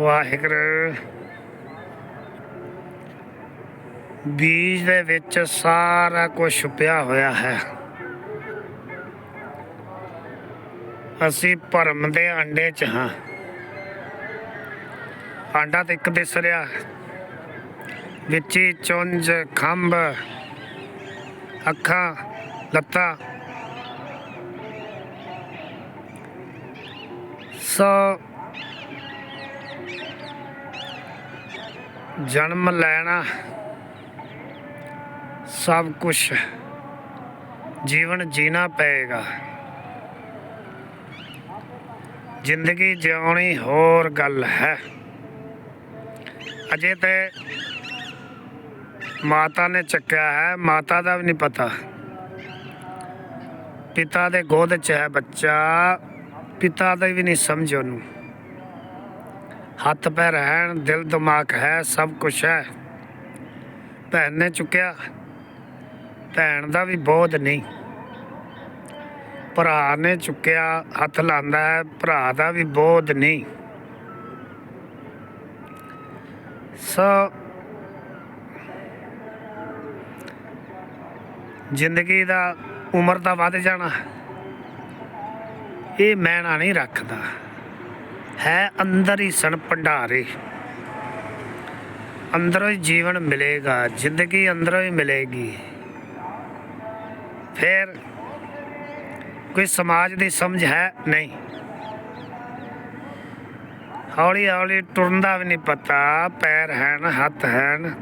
ਵਾਹਿਗੁਰੂ। ਬੀਜ ਦੇ ਵਿੱਚ ਸਾਰਾ ਕੁਝ ਛੁਪਿਆ ਹੋਇਆ ਹੈ। ਅਸੀਂ ਭਰਮ ਦੇ ਅੰਡੇ 'ਚ ਹਾਂ। ਆਂਡਾ ਤੇ ਇੱਕ ਦਿਸ ਰਿਹਾ ਵਿੱਚ ਹੀ ਚੁੰਝ, ਖੰਭ, ਅੱਖਾਂ, ਲੱਤਾਂ। ਸੋ ਜਨਮ ਲੈਣਾ ਸਭ ਕੁਝ ਜੀਵਨ ਜੀਣਾ ਪਏਗਾ। ਜ਼ਿੰਦਗੀ ਜਿਉਣੀ ਹੋਰ ਗੱਲ ਹੈ। ਅਜੇ ਤੇ ਮਾਤਾ ਨੇ ਚੱਕਿਆ ਹੈ, ਮਾਤਾ ਦਾ ਵੀ ਨਹੀਂ ਪਤਾ। ਪਿਤਾ ਦੇ ਗੋਦ 'ਚ ਹੈ ਬੱਚਾ, ਪਿਤਾ ਦਾ ਵੀ ਨਹੀਂ ਸਮਝ ਉਹਨੂੰ। ਹੱਥ ਪੈਰ ਹੈ, ਦਿਲ ਦਿਮਾਗ ਹੈ, ਸਭ ਕੁਝ ਹੈ। ਭੈਣ ਨੇ ਚੁੱਕਿਆ। ਭੈਣ ਦਾ ਵੀ ਬੋਝ ਨਹੀਂ। ਭਰਾ ਨੇ ਚੁੱਕਿਆ, ਹੱਥ ਲਾਂਦਾ ਹੈ, ਭਰਾ ਦਾ ਵੀ ਬੋਝ ਨਹੀਂ। ਸੋ ਜ਼ਿੰਦਗੀ ਦਾ ਉਮਰ ਦਾ ਵੱਧ ਜਾਣਾ। ਇਹ ਮੈਣਾ ਨਹੀਂ ਰੱਖਦਾ। ਹੈ ਅੰਦਰ ਹੀ ਸਣ ਭੰਡਾਰੇ। ਅੰਦਰੋਂ ਹੀ ਜੀਵਨ ਮਿਲੇਗਾ, ਜ਼ਿੰਦਗੀ ਅੰਦਰੋਂ ਹੀ ਮਿਲੇਗੀ। ਫਿਰ ਕੋਈ ਸਮਾਜ ਦੀ ਸਮਝ ਹੈ ਨਹੀਂ। ਹੌਲੀ ਹੌਲੀ ਟੁਰਨ ਦਾ ਵੀ ਨਹੀਂ ਪਤਾ, ਪੈਰ ਹਨ ਹੱਥ ਹਨ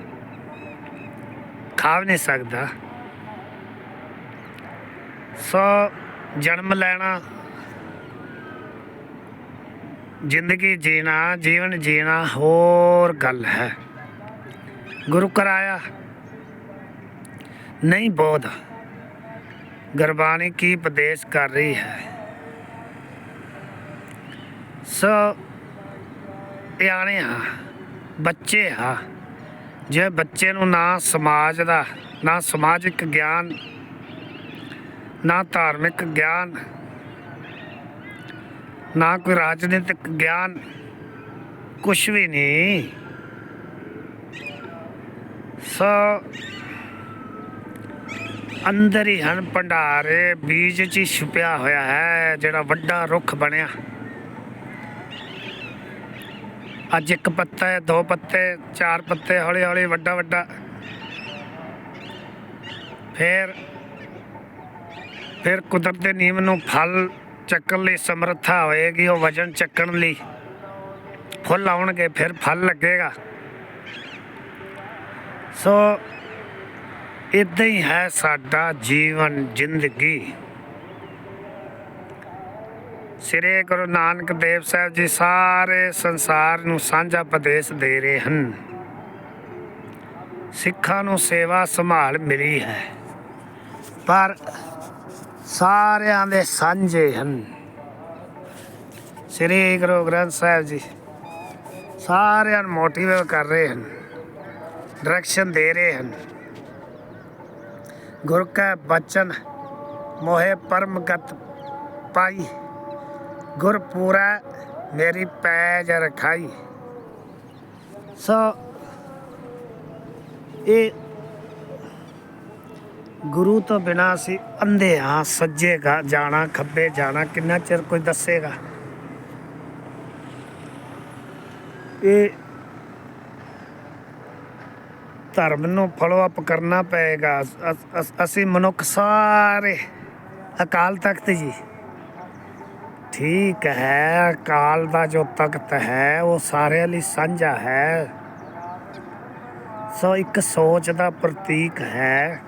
ਖਾ ਵੀ ਨਹੀਂ ਸਕਦਾ। ਸੋ ਜਨਮ ਲੈਣਾ ਜ਼ਿੰਦਗੀ ਜੀਣਾ, ਜੀਵਨ ਜੀਣਾ ਹੋਰ ਗੱਲ ਹੈ। ਗੁਰੂ ਕਰਾਇਆ ਨਹੀਂ ਬੋਧ। ਗੁਰਬਾਣੀ ਕੀ ਉਪਦੇਸ਼ ਕਰ ਰਹੀ ਹੈ। ਸੋ ਇਆਣੇ ਆ ਬੱਚੇ ਆ ਜੇ ਬੱਚੇ ਨੂੰ ਨਾ ਸਮਾਜ ਦਾ, ਨਾ ਸਮਾਜਿਕ ਗਿਆਨ, ਨਾ ਧਾਰਮਿਕ ਗਿਆਨ ਨਾ ਕੋਈ ਰਾਜਨੀਤਿਕ ਗਿਆਨ, ਕੁਛ ਵੀ ਨਹੀਂ। ਸੋ ਅੰਦਰ ਹੀ ਹਨ ਭੰਡਾਰੇ, ਬੀਜ 'ਚ ਛੁਪਿਆ ਹੋਇਆ ਹੈ, ਜਿਹੜਾ ਵੱਡਾ ਰੁੱਖ ਬਣਿਆ। ਅੱਜ ਇੱਕ ਪੱਤਾ ਹੈ, ਦੋ ਪੱਤੇ, ਚਾਰ ਪੱਤੇ ਹੌਲੀ ਹੌਲੀ ਵੱਡਾ ਵੱਡਾ ਫਿਰ ਫਿਰ ਕੁਦਰਤ ਦੇ ਨਿਯਮ ਨੂੰ ਫਲ ਚੱਕਣ ਲਈ ਸਮਰੱਥਾ ਹੋਏਗੀ, ਉਹ ਵਜਨ ਚੱਕਣ ਲਈ ਫੁੱਲ ਆਉਣਗੇ, ਫਿਰ ਫਲ ਲੱਗੇਗਾ। ਸੋ ਇਦਾਂ ਹੀ ਹੈ ਸਾਡਾ ਜੀਵਨ, ਜ਼ਿੰਦਗੀ। ਸ੍ਰੀ ਗੁਰੂ ਨਾਨਕ ਦੇਵ ਸਾਹਿਬ ਜੀ ਸਾਰੇ ਸੰਸਾਰ ਨੂੰ ਸਾਂਝਾ ਉਪਦੇਸ਼ ਦੇ ਰਹੇ ਹਨ। ਸਿੱਖਾਂ ਨੂੰ ਸੇਵਾ ਸੰਭਾਲ ਮਿਲੀ ਹੈ। ਪਰ ਸਾਰਿਆਂ ਦੇ ਸਾਂਝੇ ਹਨ। ਸ੍ਰੀ ਗੁਰੂ ਗ੍ਰੰਥ ਸਾਹਿਬ ਜੀ ਸਾਰਿਆਂ ਨੂੰ ਮੋਟੀਵੇਟ ਕਰ ਰਹੇ ਹਨ ਡਾਇਰੈਕਸ਼ਨ ਦੇ ਰਹੇ ਹਨ। ਗੁਰ ਕਾ ਬਚਨ ਮੋਹਿ ਪਰਮਗਤ ਪਾਈ, ਗੁਰ ਪੂਰਾ ਮੇਰੀ ਪੈਜ ਰਖਾਈ। ਸੋ, ਇਹ ਗੁਰੂ ਤੋਂ ਬਿਨਾ ਅਸੀਂ ਅੰਧੇ ਹਾਂ ਸੱਜੇ ਜਾਣਾ, ਖੱਬੇ ਜਾਣਾ, ਕਿੰਨਾ ਚਿਰ ਕੋਈ ਦੱਸੇਗਾ? ਇਹ ਧਰਮ ਨੂੰ ਫੋਲੋ ਅਪ ਕਰਨਾ ਪਏਗਾ। ਅਸੀਂ ਮਨੁੱਖ ਸਾਰੇ, ਅਕਾਲ ਤਖਤ ਜੀ। ਠੀਕ ਹੈ, ਅਕਾਲ ਦਾ ਜੋ ਤਖਤ ਹੈ, ਉਹ ਸਾਰਿਆਂ ਲਈ ਸਾਂਝਾ ਹੈ। ਸੋ ਇੱਕ ਸੋਚ ਦਾ ਪ੍ਰਤੀਕ ਹੈ।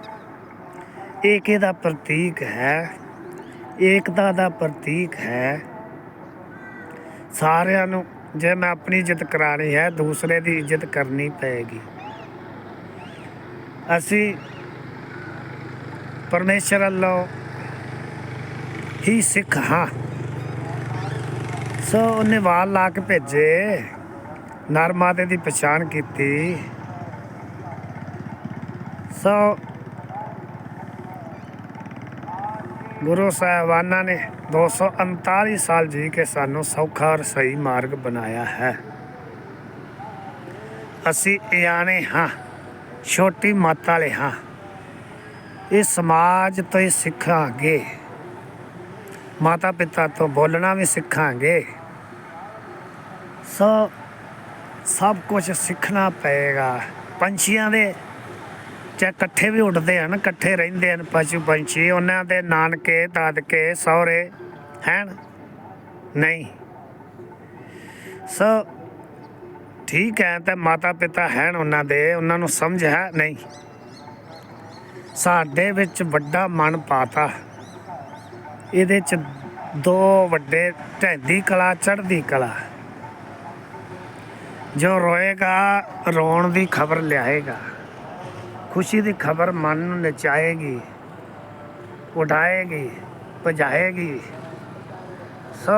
ਏਕੇ ਦਾ ਪ੍ਰਤੀਕ ਹੈ, ਏਕਤਾ ਦਾ ਪ੍ਰਤੀਕ ਹੈ। ਸਾਰਿਆਂ ਨੂੰ, ਜੇ ਮੈਂ ਆਪਣੀ ਇੱਜ਼ਤ ਕਰਾਣੀ ਹੈ, ਦੂਸਰੇ ਦੀ ਇੱਜ਼ਤ ਕਰਨੀ ਪਏਗੀ। ਅਸੀਂ ਪਰਮੇਸ਼ਰ ਵੱਲੋਂ ਹੀ ਸਿੱਖ ਹਾਂ। ਸੋ ਉਹਨੇ ਵਾਲ ਲਾ ਕੇ ਭੇਜੇ ਨਰਮਾਤੇ ਦੀ ਪਛਾਣ ਕੀਤੀ। ਸੋ ਗੁਰੂ ਸਾਹਿਬਾਨਾਂ ਨੇ 239 ਸਾਲ ਜੀ ਕੇ ਸਾਨੂੰ ਸੌਖਾ ਔਰ ਸਹੀ ਮਾਰਗ ਬਣਾਇਆ ਹੈ। ਅਸੀਂ ਇਆਣੇ ਹਾਂ, ਛੋਟੀ ਮੱਤ ਵਾਲੇ ਹਾਂ। ਇਹ ਸਮਾਜ ਤੋਂ ਹੀ ਸਿੱਖਾਂਗੇ। ਮਾਤਾ ਪਿਤਾ ਤੋਂ ਬੋਲਣਾ ਵੀ ਸਿੱਖਾਂਗੇ। ਸੋ ਸਭ ਕੁਝ ਸਿੱਖਣਾ ਪਏਗਾ। ਪੰਛੀਆਂ ਦੇ ਚਾਹੇ ਇਕੱਠੇ ਵੀ ਉੱਡਦੇ ਹਨ, ਇਕੱਠੇ ਰਹਿੰਦੇ ਹਨ ਪਸ਼ੂ ਪੰਛੀ, ਉਹਨਾਂ ਦੇ ਨਾਨਕੇ, ਦਾਦਕੇ, ਸਹੁਰੇ ਹਨ ਨਹੀਂ। ਸੋ ਠੀਕ ਹੈ, ਤੇ ਮਾਤਾ ਪਿਤਾ ਹਨ ਉਹਨਾਂ ਦੇ, ਉਹਨਾਂ ਨੂੰ ਸਮਝ ਹੈ? ਨਹੀਂ। ਸਾਡੇ ਵਿੱਚ ਵੱਡਾ ਮਨ ਪਾਤਾ। ਇਹਦੇ ਚ ਦੋ ਵੱਡੇ ਢੈਂਦੀ ਕਲਾ, ਚੜ੍ਹਦੀ ਕਲਾ। ਜੋ ਰੋਏਗਾ, ਰੋਣ ਦੀ ਖਬਰ ਲਿਆਏਗਾ। ਖੁਸ਼ੀ ਦੀ ਖਬਰ ਮਨ ਨੂੰ ਨਚਾਏਗੀ, ਉਡਾਏਗੀ, ਭਜਾਏਗੀ। ਸੋ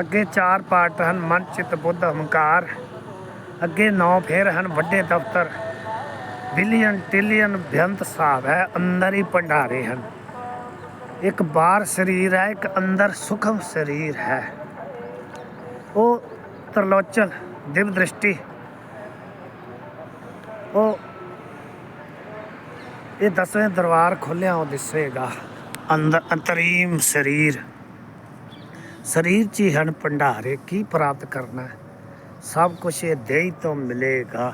ਅੱਗੇ ਚਾਰ ਪਾਰਟ ਹਨ, ਮਨ, ਚਿਤ, ਬੁੱਧ, ਹੰਕਾਰ। ਅੱਗੇ ਨੌ ਫੇਰ ਹਨ, ਵੱਡੇ ਦਫ਼ਤਰ। ਬਿਲੀਅਨ ਟ੍ਰਿਲੀਅਨ ਬੇਅੰਤ ਹਿਸਾਬ ਹੈ, ਅੰਦਰ ਹੀ ਭੰਡਾਰੇ ਹਨ। ਇੱਕ ਬਾਹਰ ਸਰੀਰ ਹੈ, ਇੱਕ ਅੰਦਰ ਸੁਖਮ ਸਰੀਰ ਹੈ। ਉਹ ਤਰਲੋਚਨ, ਦਿਵ ਦ੍ਰਿਸ਼ਟੀ। ਉਹ ਇਹ ਦਸਵੇਂ ਦਰਬਾਰ ਖੋਲਿਆ ਉਹ ਦਿਸੇਗਾ। ਅੰਦਰ ਅੰਤਰੀਮ ਸਰੀਰ। ਸਰੀਰ 'ਚ ਹੀ ਹਨ ਭੰਡਾਰੇ, ਕੀ ਪ੍ਰਾਪਤ ਕਰਨਾ ਹੈ? ਸਭ ਕੁਝ ਇਹ ਦੇਈ ਤੋਂ ਮਿਲੇਗਾ।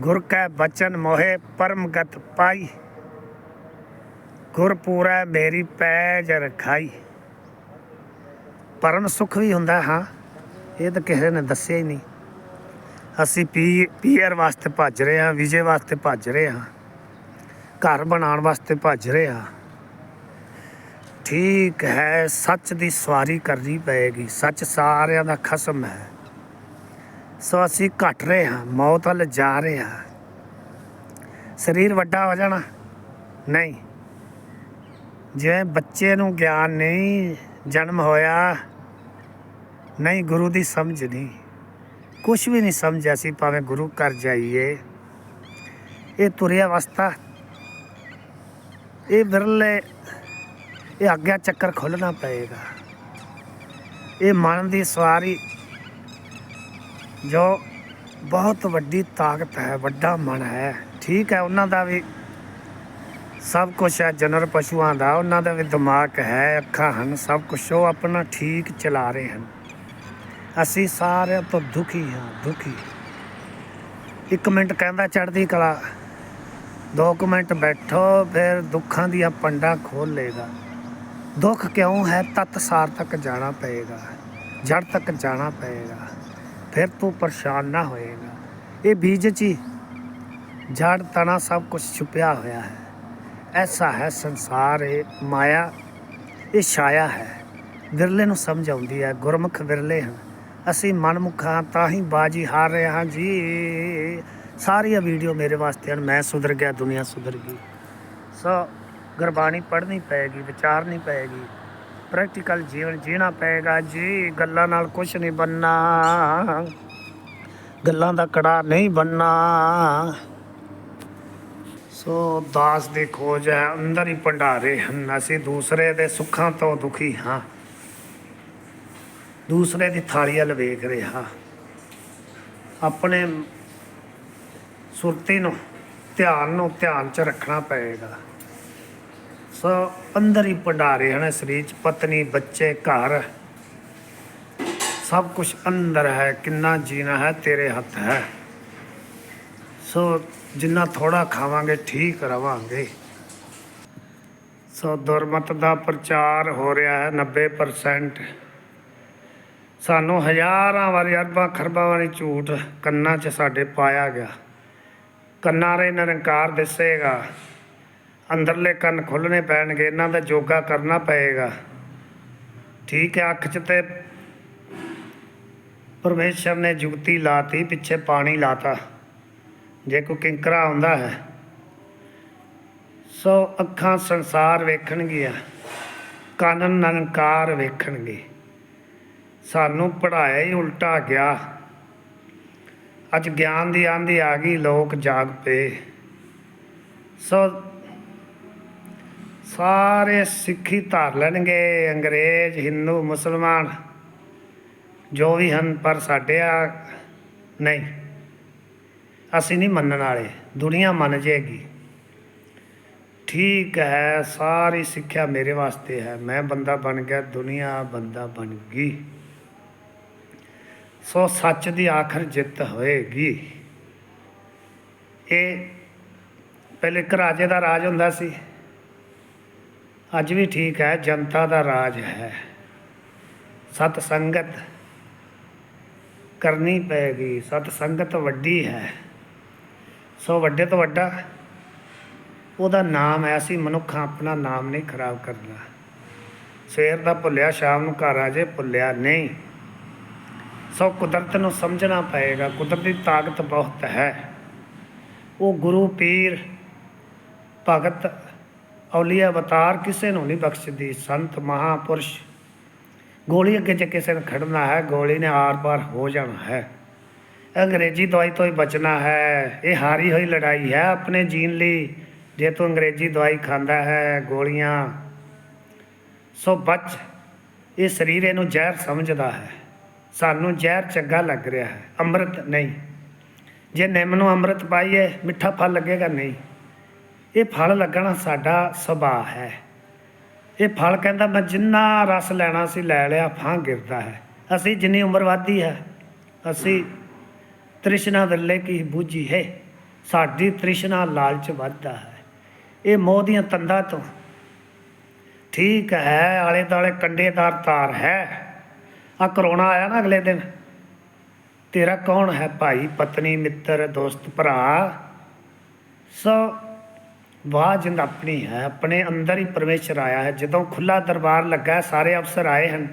ਗੁਰ ਕੈ ਬਚਨ ਮੋਹਿ ਪਰਮਗਤ ਪਾਈ। ਗੁਰ ਪੂਰਾ ਮੇਰੀ ਪੈਜ ਰਖਾਈ। ਪਰਮ ਸੁਖ ਵੀ ਹੁੰਦਾ, ਹਾਂ। ਇਹ ਤਾਂ ਕਿਸੇ ਨੇ ਦੱਸਿਆ ਹੀ ਨਹੀਂ। ਅਸੀਂ ਪੀ ਪੀਆਰ ਵਾਸਤੇ ਭੱਜ ਰਹੇ ਹਾਂ, ਵਿਜੇ ਵਾਸਤੇ ਭੱਜ ਰਹੇ ਹਾਂ। ਘਰ ਬਣਾਉਣ ਵਾਸਤੇ ਭੱਜ ਰਹੇ ਹਾਂ। ਠੀਕ ਹੈ, ਸੱਚ ਦੀ ਸਵਾਰੀ ਕਰਨੀ ਪਏਗੀ। ਸੱਚ ਸਾਰਿਆਂ ਦਾ ਖਸਮ ਹੈ। ਸੋ ਅਸੀਂ ਘਟ ਰਹੇ ਹਾਂ, ਮੌਤ ਵੱਲ ਜਾ ਰਹੇ ਹਾਂ। ਸਰੀਰ ਵੱਡਾ ਹੋ ਜਾਣਾ? ਨਹੀਂ। ਜਿਵੇਂ ਬੱਚੇ ਨੂੰ ਗਿਆਨ ਨਹੀਂ, ਜਨਮ ਹੋਇਆ, ਨਹੀਂ ਗੁਰੂ ਦੀ ਸਮਝ ਨਹੀਂ। ਕੁਝ ਵੀ ਨਹੀਂ ਸਮਝਿਆ ਸੀ, ਭਾਵੇਂ ਗੁਰੂ ਘਰ ਜਾਈਏ। ਇਹ ਤੁਰਿਆ ਅਵਸਥਾ ਇਹ ਵਿਰਲੇ, ਇਹ ਆਗਿਆ ਚੱਕਰ ਖੋਲਣਾ ਪਏਗਾ। ਇਹ ਮਨ ਦੀ ਸਵਾਰੀ ਜੋ ਬਹੁਤ ਵੱਡੀ ਤਾਕਤ ਹੈ, ਵੱਡਾ ਮਨ ਹੈ। ਠੀਕ ਹੈ, ਉਹਨਾਂ ਦਾ ਵੀ ਸਭ ਕੁਝ ਹੈ, ਜਨਰ ਪਸ਼ੂਆਂ ਦਾ, ਉਹਨਾਂ ਦਾ ਵੀ ਦਿਮਾਗ ਹੈ, ਅੱਖਾਂ ਹਨ, ਸਭ ਕੁਝ ਉਹ ਆਪਣਾ ਠੀਕ ਚਲਾ ਰਹੇ ਹਨ। ਅਸੀਂ ਸਾਰਿਆਂ ਤੋਂ ਦੁਖੀ ਹਾਂ, ਦੁਖੀ। ਇੱਕ ਮਿੰਟ ਕਹਿੰਦਾ ਚੜ੍ਹਦੀ ਕਲਾ। ਦੋ ਕੁ ਮਿੰਟ ਬੈਠੋ, ਫਿਰ ਦੁੱਖਾਂ ਦੀਆਂ ਪੰਡਾਂ ਖੋਲ ਲੇਗਾ ਦੁੱਖ ਕਿਉਂ ਹੈ? ਤਤ ਸਾਰ ਤੱਕ ਜਾਣਾ ਪਏਗਾ। ਜੜ ਤੱਕ ਜਾਣਾ ਪਏਗਾ। ਫਿਰ ਤੂੰ ਪਰੇਸ਼ਾਨ ਨਾ ਹੋਏਗਾ। ਇਹ ਬੀਜ 'ਚ ਹੀ ਜੜ ਤਣਾ ਸਭ ਕੁਝ ਛੁਪਿਆ ਹੋਇਆ ਹੈ। ਐਸਾ ਹੈ ਸੰਸਾਰ, ਇਹ ਮਾਇਆ, ਇਹ ਛਾਇਆ ਹੈ। ਵਿਰਲੇ ਨੂੰ ਸਮਝ ਆਉਂਦੀ ਹੈ, ਗੁਰਮੁਖ ਵਿਰਲੇ ਹਨ। ਅਸੀਂ ਮਨਮੁਖਾਂ ਤਾਂ ਹੀ ਬਾਜੀ ਹਾਰ ਰਹੇ ਹਾਂ ਜੀ। ਸਾਰੀਆਂ ਵੀਡੀਓ ਮੇਰੇ ਵਾਸਤੇ ਹਨ। ਮੈਂ ਸੁਧਰ ਗਿਆ, ਦੁਨੀਆ ਸੁਧਰ ਗਈ। ਸੋ, ਗੁਰਬਾਣੀ ਪੜ੍ਹਨੀ ਪਏਗੀ, ਵਿਚਾਰਨੀ ਪਏਗੀ। ਪ੍ਰੈਕਟੀਕਲ ਜੀਵਨ ਜੀਣਾ ਪਏਗਾ। ਜੀ ਗੱਲਾਂ ਨਾਲ ਕੁਝ ਨਹੀਂ ਬੰਨਾ। ਗੱਲਾਂ ਦਾ ਕੜਾ ਨਹੀਂ ਬੰਨਾ। ਸੋ, ਦਾਸ ਦੀ ਖੋਜ ਹੈ, ਅੰਦਰ ਹੀ ਭੰਡਾਰੇ ਹਨ। ਅਸੀਂ ਦੂਸਰੇ ਦੇ ਸੁੱਖਾਂ ਤੋਂ ਦੁਖੀ ਹਾਂ। ਦੂਸਰੇ ਦੀ ਥਾਲੀ ਵੱਲ ਵੇਖ ਹਾਂ। ਆਪਣੇ ਸੁਰਤੀ ਨੂੰ, ਧਿਆਨ ਨੂੰ ਧਿਆਨ 'ਚ ਰੱਖਣਾ ਪਏਗਾ। ਸੋ ਅੰਦਰ ਹੀ ਭੰਡਾਰੇ ਹਨ, ਸਰੀਰ 'ਚ, ਪਤਨੀ, ਬੱਚੇ, ਘਰ। ਸਭ ਕੁਝ ਅੰਦਰ ਹੈ, ਕਿੰਨਾ ਜੀਣਾ ਹੈ, ਤੇਰੇ ਹੱਥ ਹੈ। ਸੋ ਜਿੰਨਾ ਥੋੜਾ ਖਾਵਾਂਗੇ, ਠੀਕ ਰਵਾਂਗੇ। ਸੋ ਦੁਰਮਤ ਦਾ ਪ੍ਰਚਾਰ ਹੋ ਰਿਹਾ ਹੈ 90% ਸਾਨੂੰ ਹਜ਼ਾਰਾਂ ਵਾਰੀ, ਅਰਬਾਂ ਖਰਬਾਂ ਵਾਰੀ ਝੂਠ ਕੰਨਾਂ 'ਚ ਸਾਡੇ ਪਾਇਆ ਗਿਆ। ਕੰਨਾਂ ਰੇ ਨਿਰੰਕਾਰ ਦਿਸੇਗਾ। ਅੰਦਰਲੇ ਕੰਨ ਖੁੱਲਣੇ ਪੈਣਗੇ, ਇਹਨਾਂ ਦਾ ਯੋਗਾ ਕਰਨਾ ਪਏਗਾ। ਠੀਕ ਹੈ, ਅੱਖ 'ਚ ਤੇ ਪਰਮੇਸ਼ਰ ਨੇ ਜੁਗਤੀ ਲਾਤੀ, ਪਿੱਛੇ ਪਾਣੀ ਲਾਤਾ। ਜੇ ਕੋਈ ਕਿੰਕਰਾ ਆਉਂਦਾ ਹੈ, ਸੋ ਅੱਖਾਂ ਸੰਸਾਰ ਵੇਖਣਗੀਆਂ, ਕੰਨ ਨਿਰੰਕਾਰ ਵੇਖਣਗੇ। ਸਾਨੂੰ ਪੜਾਇਆ ਹੀ ਉਲਟਾ ਗਿਆ। ਅੱਜ ਗਿਆਨ ਦੀ ਆਂਦੀ ਆ ਗਈ, ਲੋਕ ਜਾਗ ਪਏ। ਸੋ ਸਾਰੇ ਸਿੱਖੀ ਧਾਰ ਲੈਣਗੇ, ਅੰਗਰੇਜ਼, ਹਿੰਦੂ, ਮੁਸਲਮਾਨ, ਜੋ ਵੀ ਹਨ, ਪਰ ਸਾਡੇ ਆ ਨਹੀਂ। ਅਸੀਂ ਨਹੀਂ ਮੰਨਣ ਵਾਲੇ, ਦੁਨੀਆ ਮੰਨ ਜਾਏਗੀ। ਠੀਕ ਹੈ, ਸਾਰੀ ਸਿੱਖਿਆ ਮੇਰੇ ਵਾਸਤੇ ਹੈ, ਮੈਂ ਬੰਦਾ ਬਣ ਗਿਆ, ਦੁਨੀਆ ਬੰਦਾ ਬਣ ਗਈ। ਸੋ ਸੱਚ ਦੀ ਆਖਰ ਜਿੱਤ ਹੋਏਗੀ। ਇਹ ਪਹਿਲੇ ਇੱਕ ਰਾਜੇ ਦਾ ਰਾਜ ਹੁੰਦਾ ਸੀ। ਅੱਜ ਵੀ ਠੀਕ ਹੈ, ਜਨਤਾ ਦਾ ਰਾਜ ਹੈ। ਸਤ ਸੰਗਤ ਕਰਨੀ ਪਏਗੀ, ਸਤ ਸੰਗਤ ਵੱਡੀ ਹੈ। ਸੋ ਵੱਡੇ ਤੋਂ ਵੱਡਾ ਉਹਦਾ ਨਾਮ ਹੈ, ਅਸੀਂ ਮਨੁੱਖਾਂ ਆਪਣਾ ਨਾਮ ਨਹੀਂ ਖਰਾਬ ਕਰਨਾ। ਸਵੇਰ ਦਾ ਭੁੱਲਿਆ, ਸ਼ਾਮ ਨੂੰ ਘਰ ਆ ਜੇ ਭੁੱਲਿਆ ਨਹੀਂ। ਸੋ ਕੁਦਰਤ ਨੂੰ ਸਮਝਣਾ ਪਏਗਾ। ਕੁਦਰਤ ਦੀ ਤਾਕਤ ਬਹੁਤ ਹੈ। ਉਹ ਗੁਰੂ, ਪੀਰ, ਭਗਤ ਔਲੀਆ ਅਵਤਾਰ ਕਿਸੇ ਨੂੰ ਨਹੀਂ ਬਖਸ਼ਦੀ। ਸੰਤ, ਮਹਾਪੁਰਸ਼, ਗੋਲੀ ਅੱਗੇ ਜੇ ਕਿਸੇ ਨੇ ਖੜਨਾ ਹੈ, ਗੋਲੀ ਨੇ ਆਰ-ਪਾਰ ਹੋ ਜਾਣਾ ਹੈ। ਅੰਗਰੇਜ਼ੀ ਦਵਾਈ ਤੋਂ ਹੀ ਬਚਣਾ ਹੈ। ਇਹ ਹਾਰੀ ਹੋਈ ਲੜਾਈ ਹੈ ਆਪਣੇ ਜੀਣ ਲਈ। ਜੇ ਤੂੰ ਅੰਗਰੇਜ਼ੀ ਦਵਾਈ ਖਾਂਦਾ ਹੈ, ਗੋਲੀਆਂ, ਸੋ ਬਚ, ਇਹ ਸਰੀਰ ਇਹਨੂੰ ਜ਼ਹਿਰ ਸਮਝਦਾ ਹੈ। ਸਾਨੂੰ ਜ਼ਹਿਰ ਚੰਗਾ ਲੱਗ ਰਿਹਾ ਹੈ, ਅੰਮ੍ਰਿਤ ਨਹੀਂ। ਜੇ ਨਿੰਮ ਨੂੰ ਅੰਮ੍ਰਿਤ ਪਾਈਏ, ਮਿੱਠਾ ਫਲ ਲੱਗੇਗਾ ਨਹੀਂ। ਇਹ ਫਲ ਲੱਗਣਾ ਸਾਡਾ ਸੁਭਾਅ ਹੈ। ਇਹ ਫਲ ਕਹਿੰਦਾ, ਮੈਂ ਜਿੰਨਾ ਰਸ ਲੈਣਾ ਸੀ ਲੈ ਲਿਆ, ਫਾਂ ਗਿਰਦਾ ਹੈ। ਅਸੀਂ ਜਿੰਨੀ ਉਮਰ ਵਧਦੀ ਹੈ, ਅਸੀਂ ਤ੍ਰਿਸ਼ਨਾ ਵੱਲੇ ਕੀ ਬੂਝੀ ਹੈ? ਸਾਡੀ ਤ੍ਰਿਸ਼ਨਾ ਲਾਲਚ ਵੱਧਦਾ ਹੈ। ਇਹ ਮੋਹ ਦੀਆਂ ਤੰਦਾਂ ਤੋਂ ਠੀਕ ਹੈ ਆਲੇ ਦਾਲੇ ਕੰਡੇਦਾਰ ਤਾਰ ਹੈ। ਆ ਕਰੋਨਾ ਆਇਆ ਨਾ ਅਗਲੇ ਦਿਨ। ਤੇਰਾ ਕੌਣ ਹੈ ਭਾਈ? ਪਤਨੀ, ਮਿੱਤਰ, ਦੋਸਤ, ਭਰਾ? ਸੋ ਵਾਹ ਜਿੰਦ ਆਪਣੀ ਹੈ। ਆਪਣੇ ਅੰਦਰ ਹੀ ਪਰਮੇਸ਼ਰ ਆਇਆ ਹੈ। ਜਦੋਂ ਖੁੱਲਾ ਦਰਬਾਰ ਲੱਗਾ, ਸਾਰੇ ਅਫਸਰ ਆਏ ਹਨ।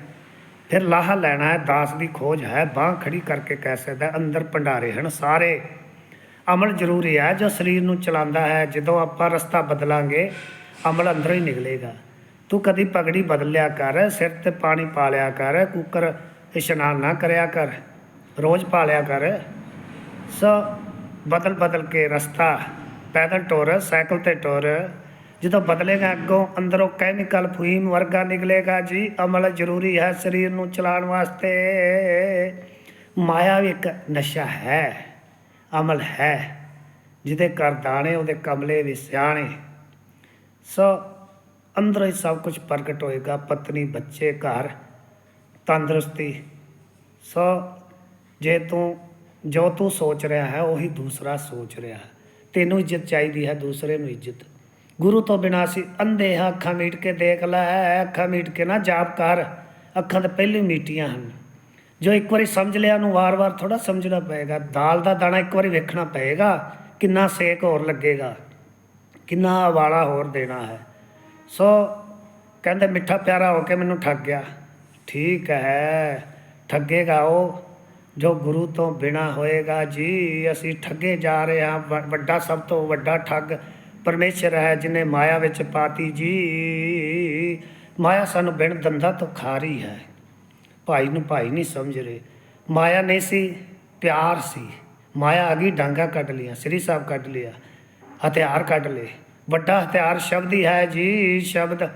ਫਿਰ ਲਾਹਾ ਲੈਣਾ ਹੈ। ਦਾਸ ਦੀ ਖੋਜ ਹੈ। ਬਾਹ ਖੜੀ ਕਰਕੇ ਕਹਿ ਸਕਦਾ, ਅੰਦਰ ਭੰਡਾਰੇ ਹਨ ਸਾਰੇ। ਅਮਲ ਜ਼ਰੂਰੀ ਹੈ। ਜੋ ਸਰੀਰ ਨੂੰ ਚਲਾਉਂਦਾ ਹੈ, ਜਦੋਂ ਆਪਾਂ ਰਸਤਾ ਬਦਲਾਂਗੇ, ਅਮਲ ਅੰਦਰੋਂ ਹੀ ਨਿਕਲੇਗਾ। ਤੂੰ ਕਦੀ ਪਗੜੀ ਬਦਲ ਲਿਆ ਕਰ, ਸਿਰ ਤੇ ਪਾਣੀ ਪਾ ਲਿਆ ਕਰ, ਕੁੱਕਰ ਇਸ਼ਨਾਨ ਨਾ ਕਰਿਆ ਕਰ, ਰੋਜ਼ ਪਾ ਲਿਆ ਕਰ। ਸੋ ਬਦਲ ਬਦਲ ਕੇ ਰਸਤਾ, ਪੈਦਲ ਟੋਰ, ਸਾਈਕਲ ਤੇ ਟੋਰ, ਜਦੋਂ ਬਦਲੇਗਾ ਅੱਗੋਂ ਅੰਦਰੋਂ ਕੈਮੀਕਲ ਫੂਮ ਵਰਗਾ ਨਿਕਲੇਗਾ ਜੀ, ਅਮਲ ਜ਼ਰੂਰੀ ਹੈ ਸਰੀਰ ਨੂੰ ਚਲਾਉਣ ਵਾਸਤੇ। ਮਾਇਆ ਵੀ ਇੱਕ ਨਸ਼ਾ ਹੈ, ਅਮਲ ਹੈ, ਜਿਹਦੇ ਕਰ ਦਾਣੇ ਉਹਦੇ ਕਮਲੇ ਵੀ ਸਿਆਣੇ। ਸੋ ਅੰਦਰੋਂ ਹੀ ਸਭ ਕੁਝ ਪ੍ਰਗਟ ਹੋਏਗਾ, ਪਤਨੀ, ਬੱਚੇ, ਘਰ, ਤੰਦਰੁਸਤੀ। ਸੋ ਜੇ ਤੂੰ, ਜੋ ਤੂੰ ਸੋਚ ਰਿਹਾ ਹੈ, ਉਹੀ ਦੂਸਰਾ ਸੋਚ ਰਿਹਾ ਹੈ। ਤੈਨੂੰ ਇੱਜ਼ਤ ਚਾਹੀਦੀ ਹੈ, ਦੂਸਰੇ ਨੂੰ ਇੱਜ਼ਤ। ਗੁਰੂ ਤੋਂ ਬਿਨਾਂ ਅਸੀਂ ਅੰਧੇ ਹਾਂ ਅੱਖਾਂ ਮੀਟ ਕੇ ਦੇਖ ਲੈ, ਅੱਖਾਂ ਮੀਟ ਕੇ ਨਾ ਜਾਪ ਕਰ। ਅੱਖਾਂ ਤਾਂ ਪਹਿਲੇ ਮੀਟੀਆਂ ਹਨ। ਜੋ ਇੱਕ ਵਾਰੀ ਸਮਝ ਲਿਆ, ਉਹਨੂੰ ਵਾਰ-ਵਾਰ ਥੋੜਾ ਸਮਝਣਾ ਪਏਗਾ। ਦਾਲ ਦਾ ਦਾਣਾ ਇੱਕ ਵਾਰੀ ਵੇਖਣਾ ਪਏਗਾ, ਕਿੰਨਾ ਸੇਕ ਹੋਰ ਲੱਗੇਗਾ, ਕਿੰਨਾ ਵਾਲਾ ਹੋਰ ਦੇਣਾ ਹੈ। ਸੋ ਕਹਿੰਦੇ ਮਿੱਠਾ ਪਿਆਰਾ ਹੋ ਕੇ ਮੈਨੂੰ ਠੱਗ ਗਿਆ। ਠੀਕ ਹੈ, ਠੱਗੇਗਾ ਉਹ ਜੋ ਗੁਰੂ ਤੋਂ ਬਿਨਾ ਹੋਏਗਾ ਜੀ। ਅਸੀਂ ਠੱਗੇ ਜਾ ਰਹੇ ਹਾਂ, ਵ- ਵੱਡਾ ਸਭ ਤੋਂ ਵੱਡਾ ਠੱਗ ਪਰਮੇਸ਼ਰ ਹੈ ਜਿਨੇ ਮਾਇਆ ਵਿੱਚ ਪਾਤੀ ਜੀ। ਮਾਇਆ ਸਾਨੂੰ ਬਿਨ ਦੰਦਾ ਤੋਂ ਖਾ ਰਹੀ ਹੈ। ਭਾਈ ਨੂੰ ਭਾਈ ਨਹੀਂ ਸਮਝ ਰਹੇ। ਮਾਇਆ ਨਹੀਂ ਸੀ, ਪਿਆਰ ਸੀ। ਮਾਇਆ ਆ ਗਈ, ਡਾਂਗਾ ਕੱਢ ਲਿਆ, ਸ੍ਰੀ ਸਾਹਿਬ ਕੱਢ ਲਿਆ, ਹਥਿਆਰ ਕੱਢ ਲਏ। ਵੱਡਾ ਹਥਿਆਰ ਸ਼ਬਦ ਹੀ ਹੈ ਜੀ, ਸ਼ਬਦ।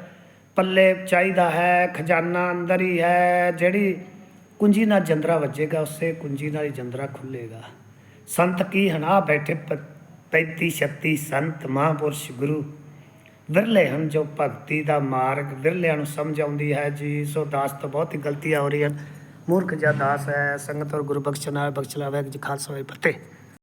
ਪੱਲੇ ਚਾਹੀਦਾ ਹੈ, ਖਜ਼ਾਨਾ ਅੰਦਰ ਹੀ ਹੈ। ਜਿਹੜੀ ਕੁੰਜੀ ਨਾਲ ਜੰਦਰਾ ਵੱਜੇਗਾ, ਉਸੇ ਕੁੰਜੀ ਨਾਲ ਹੀ ਜੰਦਰਾ ਖੁੱਲੇਗਾ। ਸੰਤ ਕੀ ਹਨਾ ਬੈਠੇ 35 36 ਸੰਤ ਮਹਾਂਪੁਰਸ਼ ਗੁਰੂ। ਵਿਰਲੇ ਹਨ ਜੋ ਭਗਤੀ ਦਾ ਮਾਰਗ ਵਿਰਲਿਆਂ ਨੂੰ ਸਮਝ ਆਉਂਦੀ ਹੈ ਜੀ। ਸੋ ਦਾਸ ਤੋਂ ਬਹੁਤ ਹੀ ਗਲਤੀਆਂ ਹੋ ਰਹੀਆਂ। ਹਨ ਮੂਰਖ ਜਾਂ ਦਾਸ ਹੈ, ਸੰਗਤ ਔਰ ਗੁਰੂ ਬਖਸ਼ਨਾਰ ਬਖਸ਼ ਲਾਵੇ। ਜੀ ਖਾਲਸਾ ਵਾਹਿਗੁਰੂ ਜੀ ਫਤਿਹ।